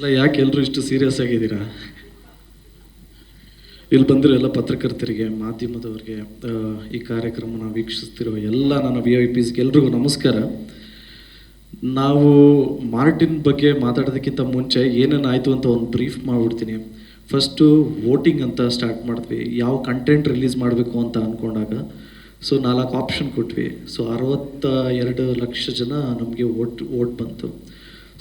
ಅಲ್ಲ, ಯಾಕೆ ಎಲ್ಲರೂ ಇಷ್ಟು ಸೀರಿಯಸ್ ಆಗಿದ್ದೀರಾ? ಇಲ್ಲಿ ಬಂದಿರೋ ಎಲ್ಲ ಪತ್ರಕರ್ತರಿಗೆ, ಮಾಧ್ಯಮದವರಿಗೆ ಈ ಕಾರ್ಯಕ್ರಮನ ವೀಕ್ಷಿಸ್ತಿರೋ ಎಲ್ಲ ನನ್ನ ವಿ ಐ ಪಿಸ್ಗೆ ಎಲ್ರಿಗೂ ನಮಸ್ಕಾರ. ನಾವು ಮಾರ್ಟಿನ್ ಬಗ್ಗೆ ಮಾತಾಡೋದಕ್ಕಿಂತ ಮುಂಚೆ ಏನೇನು ಆಯಿತು ಅಂತ ಒಂದು ಬ್ರೀಫ್ ಮಾಡಿಬಿಡ್ತೀನಿ. ಫಸ್ಟು ವೋಟಿಂಗ್ ಅಂತ ಸ್ಟಾರ್ಟ್ ಮಾಡಿದ್ವಿ. ಯಾವ ಕಂಟೆಂಟ್ ರಿಲೀಸ್ ಮಾಡಬೇಕು ಅಂತ ಅಂದ್ಕೊಂಡಾಗ ಸೊ ನಾಲ್ಕು ಆಪ್ಷನ್ ಕೊಟ್ವಿ. ಸೊ ಅರವತ್ತ ಎರಡು ಲಕ್ಷ ಜನ ನಮಗೆ ವೋಟ್ ವೋಟ್ ಬಂತು.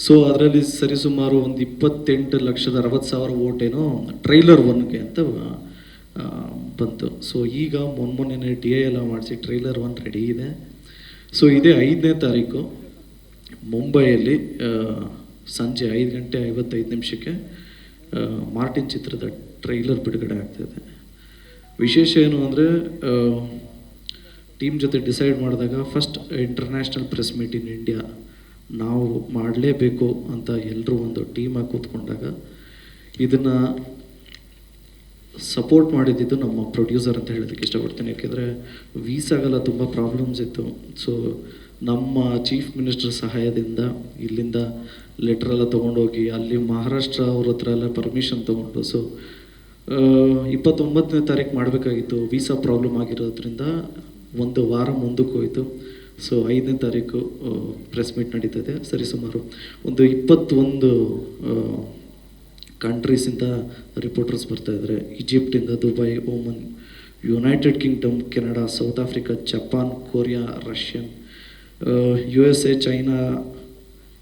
ಸೊ ಅದರಲ್ಲಿ ಸರಿಸುಮಾರು ಒಂದು ಇಪ್ಪತ್ತೆಂಟು ಲಕ್ಷದ ಅರವತ್ತು ಸಾವಿರ ಓಟೇನೋ ಟ್ರೈಲರ್ ಒನ್ಗೆ ಅಂತ ಬಂತು. ಸೊ ಈಗ ಮೊನ್ನೆ ಡಿ ಎ ಎಲ್ಲ ಮಾಡಿಸಿ ಟ್ರೈಲರ್ ಒನ್ ರೆಡಿ ಇದೆ. ಸೊ ಇದೇ ಐದನೇ ತಾರೀಕು, ಮುಂಬೈಯಲ್ಲಿ ಸಂಜೆ ಐದು ಗಂಟೆ ಐವತ್ತೈದು ನಿಮಿಷಕ್ಕೆ ಮಾರ್ಟಿನ್ ಚಿತ್ರದ ಟ್ರೈಲರ್ ಬಿಡುಗಡೆ ಆಗ್ತಿದೆ ವಿಶೇಷ ಏನು ಅಂದರೆ ಟೀಮ್ ಜೊತೆ ಡಿಸೈಡ್ ಮಾಡಿದಾಗ first international press meet in India ನಾವು ಮಾಡಲೇಬೇಕು ಅಂತ ಎಲ್ಲರೂ ಒಂದು ಟೀಮಾಗಿ ಕೂತ್ಕೊಂಡಾಗ ಇದನ್ನು ಸಪೋರ್ಟ್ ಮಾಡಿದ್ದು ನಮ್ಮ ಪ್ರೊಡ್ಯೂಸರ್ ಅಂತ ಹೇಳೋದಕ್ಕೆ ಇಷ್ಟಪಡ್ತೀನಿ. ಯಾಕೆಂದರೆ ವೀಸಾಗೆಲ್ಲ ತುಂಬ ಪ್ರಾಬ್ಲಮ್ಸ್ ಇತ್ತು. ಸೊ ನಮ್ಮ ಚೀಫ್ ಮಿನಿಸ್ಟರ್ ಸಹಾಯದಿಂದ ಇಲ್ಲಿಂದ ಲೆಟ್ರ್ ಎಲ್ಲ ತೊಗೊಂಡೋಗಿ, ಅಲ್ಲಿ ಮಹಾರಾಷ್ಟ್ರ ಅವ್ರ ಹತ್ರ ಎಲ್ಲ ಪರ್ಮಿಷನ್ ತೊಗೊಂಡು ಸೊ ಇಪ್ಪತ್ತೊಂಬತ್ತನೇ ತಾರೀಕು ಮಾಡಬೇಕಾಗಿತ್ತು. ವೀಸಾ ಪ್ರಾಬ್ಲಮ್ ಆಗಿರೋದ್ರಿಂದ ಒಂದು ವಾರ ಮುಂದಕ್ಕೆ ಹೋಯಿತು. ಸೊ ಐದನೇ ತಾರೀಕು ಪ್ರೆಸ್ ಮೀಟ್ ನಡೀತದೆ. ಸರಿಸುಮಾರು ಒಂದು ಇಪ್ಪತ್ತೊಂದು ಕಂಟ್ರೀಸಿಂದ ರಿಪೋರ್ಟರ್ಸ್ ಬರ್ತಾ ಇದ್ದಾರೆ ಈಜಿಪ್ಟಿಂದ Dubai Oman United Kingdom Canada South Africa Japan Korea Russian U S A China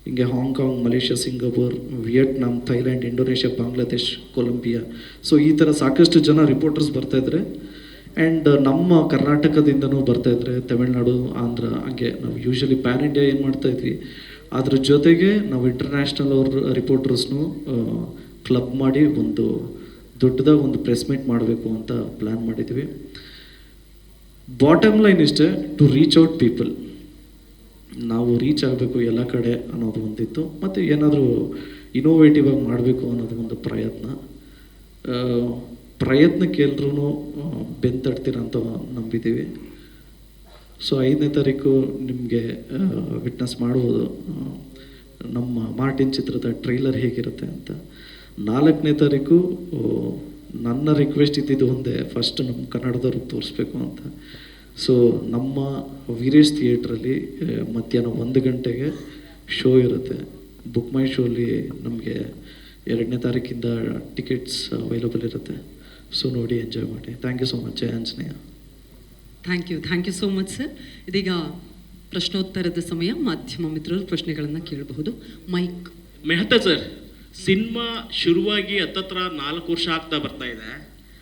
ಹಿಂಗೆ Hong Kong Malaysia Singapore Vietnam Thailand Indonesia Bangladesh Colombia so ಈ ಥರ ಸಾಕಷ್ಟು ಜನ ರಿಪೋರ್ಟರ್ಸ್ ಬರ್ತಾಯಿದ್ರೆ ಆ್ಯಂಡ್ ನಮ್ಮ ಕರ್ನಾಟಕದಿಂದನೂ ಬರ್ತಾ ಇದ್ದಾರೆ ತಮಿಳ್ನಾಡು ಆಂಧ್ರ ಹಂಗೆ ನಾವು ಯೂಶಲಿ ಪ್ಯಾನ್ ಇಂಡಿಯಾ ಏನು ಮಾಡ್ತಾ ಇದ್ವಿ. ಅದ್ರ ಜೊತೆಗೆ ನಾವು ಇಂಟರ್ನ್ಯಾಷನಲ್ ಅವ್ರ ರಿಪೋರ್ಟರ್ಸ್ನು ಕ್ಲಬ್ ಮಾಡಿ ಒಂದು ದೊಡ್ಡದಾಗಿ ಒಂದು ಪ್ರೆಸ್ ಮೀಟ್ ಮಾಡಬೇಕು ಅಂತ ಪ್ಲ್ಯಾನ್ ಮಾಡಿದ್ವಿ. ಬಾಟಮ್ ಲೈನ್ ಇಷ್ಟೇ ಟು ರೀಚ್ ಔಟ್ ಪೀಪಲ್ ನಾವು ರೀಚ್ ಆಗಬೇಕು ಎಲ್ಲ ಕಡೆ ಅನ್ನೋದು ಒಂದಿತ್ತು. ಮತ್ತು ಏನಾದರೂ ಇನೋವೇಟಿವ್ ಆಗಿ ಮಾಡಬೇಕು ಅನ್ನೋದು ಒಂದು ಪ್ರಯತ್ನ. ಆ, ಪ್ರಯತ್ನಕ್ಕೆ ಎಲ್ಲರೂ ಬೆಂತಡ್ತೀರ ಅಂತ ನಂಬಿದ್ದೀವಿ ಸೊ ಐದನೇ ತಾರೀಕು ನಿಮಗೆ ವಿಟ್ನೆಸ್ ಮಾಡ್ಬೋದು ನಮ್ಮ ಮಾರ್ಟಿನ್ ಚಿತ್ರದ ಟ್ರೈಲರ್ ಹೇಗಿರುತ್ತೆ ಅಂತ. ನಾಲ್ಕನೇ ತಾರೀಕು ನನ್ನ ರಿಕ್ವೆಸ್ಟ್ ಇದ್ದಿದ್ದು ಒಂದೇ ಫಸ್ಟ್ ನಮ್ಮ ಕನ್ನಡದವ್ರಿಗೆ ತೋರಿಸ್ಬೇಕು ಅಂತ. ಸೊ ನಮ್ಮ ವೀರೇಶ್ ಥಿಯೇಟ್ರಲ್ಲಿ ಮಧ್ಯಾಹ್ನ ಒಂದು ಗಂಟೆಗೆ ಶೋ ಇರುತ್ತೆ. ಬುಕ್ ಮೈ ಶೋಲಿ ನಮಗೆ ಎರಡನೇ ತಾರೀಕಿಂದ ಟಿಕೆಟ್ಸ್ ಅವೈಲಬಲ್ ಇರುತ್ತೆ. ಸೊ ನೋಡಿ ಎಂಜಾಯ್ ಮಾಡಿ. Thank you so much Jaya Anjaneya thank you thank you so much sir ಇದೀಗ ಪ್ರಶ್ನೋತ್ತರದ ಸಮಯ. ಮಾಧ್ಯಮ ಮಿತ್ರರು ಪ್ರಶ್ನೆಗಳನ್ನು ಕೇಳಬಹುದು. ಮೈಕ್ ಮೆಹತಾ ಸರ್ ಸಿನಿಮಾ ಶುರುವಾಗಿ ಹತ್ತತ್ರ ನಾಲ್ಕು ವರ್ಷ ಆಗ್ತಾ ಬರ್ತಾ ಇದೆ.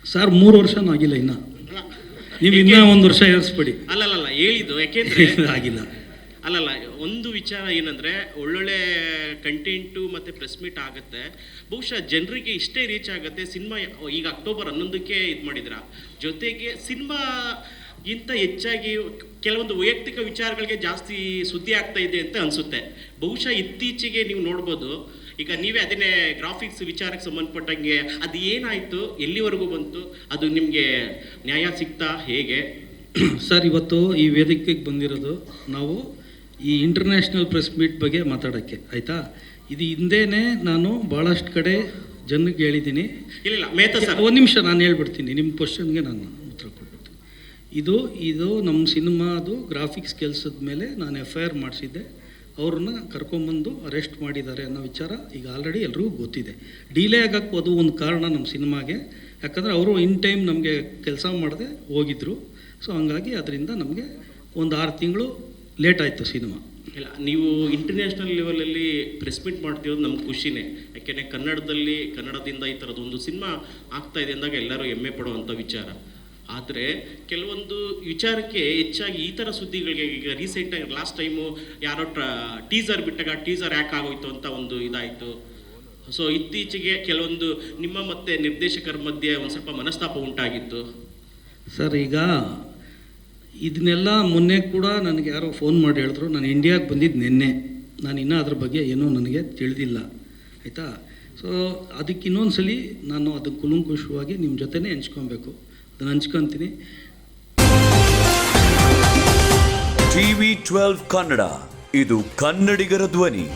ಸರ್ ಮೂರು ವರ್ಷನೂ ಆಗಿಲ್ಲ ಇನ್ನ. ನೀವು ಇನ್ನೂ ಒಂದು ವರ್ಷ ಏರಿಸ್ಬೇಡಿ. ಅಲ್ಲಲ್ಲ ಹೇಳಿದ್ದು. ಯಾಕೆಂದ್ರೆ ಆಗಿಲ್ಲ. ಅಲ್ಲಲ್ಲ, ಒಂದು ವಿಚಾರ ಏನಂದ್ರೆ, ಒಳ್ಳೊಳ್ಳೆ ಕಂಟೆಂಟು ಮತ್ತೆ ಪ್ರೆಸ್ ಮೀಟ್ ಆಗುತ್ತೆ. ಬಹುಶಃ ಜನರಿಗೆ ಇಷ್ಟೇ ರೀಚ್ ಆಗುತ್ತೆ ಸಿನಿಮಾ, ಈಗ ಅಕ್ಟೋಬರ್ ಹನ್ನೊಂದಕ್ಕೆ ಇದು ಮಾಡಿದ್ರ. ಜೊತೆಗೆ ಸಿನಿಮಾ ಗಿಂತ ಹೆಚ್ಚಾಗಿ ಕೆಲವೊಂದು ವೈಯಕ್ತಿಕ ವಿಚಾರಗಳಿಗೆ ಜಾಸ್ತಿ ಸುದ್ದಿ ಆಗ್ತಾ ಇದೆ ಅಂತ ಅನಿಸುತ್ತೆ. ಬಹುಶಃ ಇತ್ತೀಚೆಗೆ ನೀವು ನೋಡ್ಬೋದು, ಈಗ ನೀವೇ ಅದನ್ನೇ ಗ್ರಾಫಿಕ್ಸ್ ವಿಚಾರಕ್ಕೆ ಸಂಬಂಧಪಟ್ಟಂಗೆ, ಅದು ಏನಾಯಿತು, ಎಲ್ಲಿವರೆಗೂ ಬಂತು, ಅದು ನಿಮಗೆ ನ್ಯಾಯ ಸಿಗ್ತಾ, ಹೇಗೆ? ಸರ್, ಇವತ್ತು ಈ ವೇದಿಕೆಗೆ ಬಂದಿರೋದು ನಾವು ಈ ಇಂಟರ್ನ್ಯಾಷನಲ್ ಪ್ರೆಸ್ ಮೀಟ್ ಬಗ್ಗೆ ಮಾತಾಡೋಕ್ಕೆ ಆಯಿತಾ? ಇದು ಹಿಂದೆನೇ ನಾನು ಭಾಳಷ್ಟು ಕಡೆ ಜನಕ್ಕೆ ಹೇಳಿದ್ದೀನಿ. ಒಂದು ನಿಮಿಷ ನಾನು ಹೇಳ್ಬಿಡ್ತೀನಿ ನಿಮ್ಮ ಕ್ವಶನ್ಗೆ ನಾನು ಉತ್ತರ ಕೊಟ್ಬಿಡ್ತೀನಿ ಇದು ಇದು ನಮ್ಮ ಸಿನಿಮಾದು ಗ್ರಾಫಿಕ್ಸ್ ಕೆಲಸದ ಮೇಲೆ ನಾನು ಎಫ್ ಐ ಆರ್ ಮಾಡಿಸಿದ್ದೆ. ಅವ್ರನ್ನ ಕರ್ಕೊಂಬಂದು ಅರೆಸ್ಟ್ ಮಾಡಿದ್ದಾರೆ ಅನ್ನೋ ವಿಚಾರ ಈಗ ಆಲ್ರೆಡಿ ಎಲ್ರಿಗೂ ಗೊತ್ತಿದೆ. ಡಿಲೇ ಆಗಕ್ಕೆ ಅದು ಒಂದು ಕಾರಣ ನಮ್ಮ ಸಿನಿಮಾಗೆ. ಯಾಕಂದರೆ ಅವರು ಇನ್ ಟೈಮ್ ನಮಗೆ ಕೆಲಸ ಮಾಡದೆ ಹೋಗಿದ್ರು. ಸೊ ಹಂಗಾಗಿ ಅದರಿಂದ ನಮಗೆ ಒಂದು ಆರು ತಿಂಗಳು ಲೇಟ್ ಆಯಿತು ಸಿನಿಮಾ. ಇಲ್ಲ ನೀವು ಇಂಟರ್ನ್ಯಾಷನಲ್ ಲೆವೆಲಲ್ಲಿ ಪ್ರೆಸ್ ಮೀಟ್ ಮಾಡ್ತಿರೋದು ನಮ್ಗೆ ಖುಷಿನೇ. ಯಾಕೆಂದರೆ ಕನ್ನಡದಲ್ಲಿ ಕನ್ನಡದಿಂದ ಈ ಥರದ್ದು ಒಂದು ಸಿನಿಮಾ ಆಗ್ತಾ ಇದೆ ಅಂದಾಗ ಎಲ್ಲರೂ ಹೆಮ್ಮೆ ಪಡುವಂಥ ವಿಚಾರ. ಆದರೆ ಕೆಲವೊಂದು ವಿಚಾರಕ್ಕೆ ಹೆಚ್ಚಾಗಿ ಈ ಥರ ಸುದ್ದಿಗಳಿಗೆ ಈಗ ರೀಸೆಂಟಾಗಿ ಲಾಸ್ಟ್ ಟೈಮು ಯಾರೋ ಟ್ರ ಟೀಸರ್ ಬಿಟ್ಟಾಗ ಟೀಸರ್ ಯಾಕೆ ಆಗೋಯ್ತು ಅಂತ ಒಂದು ಇದಾಯಿತು. ಸೊ ಇತ್ತೀಚೆಗೆ ಕೆಲವೊಂದು ನಿಮ್ಮ ಮತ್ತು ನಿರ್ದೇಶಕರ ಮಧ್ಯೆ ಒಂದು ಸ್ವಲ್ಪ ಮನಸ್ತಾಪ ಉಂಟಾಗಿತ್ತು. ಸರ್ ಈಗ ಇದನ್ನೆಲ್ಲ ಮೊನ್ನೆ ಕೂಡ ನನಗೆ ಯಾರೋ ಫೋನ್ ಮಾಡಿ ಹೇಳಿದ್ರು, ನಾನು ಇಂಡಿಯಾಗೆ ಬಂದಿದ್ದು ನಿನ್ನೆ. ನಾನು ಇನ್ನೂ ಅದ್ರ ಬಗ್ಗೆ ಏನೂ ನನಗೆ ತಿಳಿದಿಲ್ಲ. ಆಯಿತಾ? ಸೊ ಅದಕ್ಕೆ ಇನ್ನೊಂದು ಸಲ ನಾನು ಅದಕ್ಕೆ ಕುಲಂಕುಷವಾಗಿ ನಿಮ್ಮ ಜೊತೆನೇ ಹಂಚ್ಕೊಬೇಕು. ಅದನ್ನು ಹಂಚ್ಕೊತೀನಿ. TV twelve Kannada. ಇದು ಕನ್ನಡಿಗರ ಧ್ವನಿ.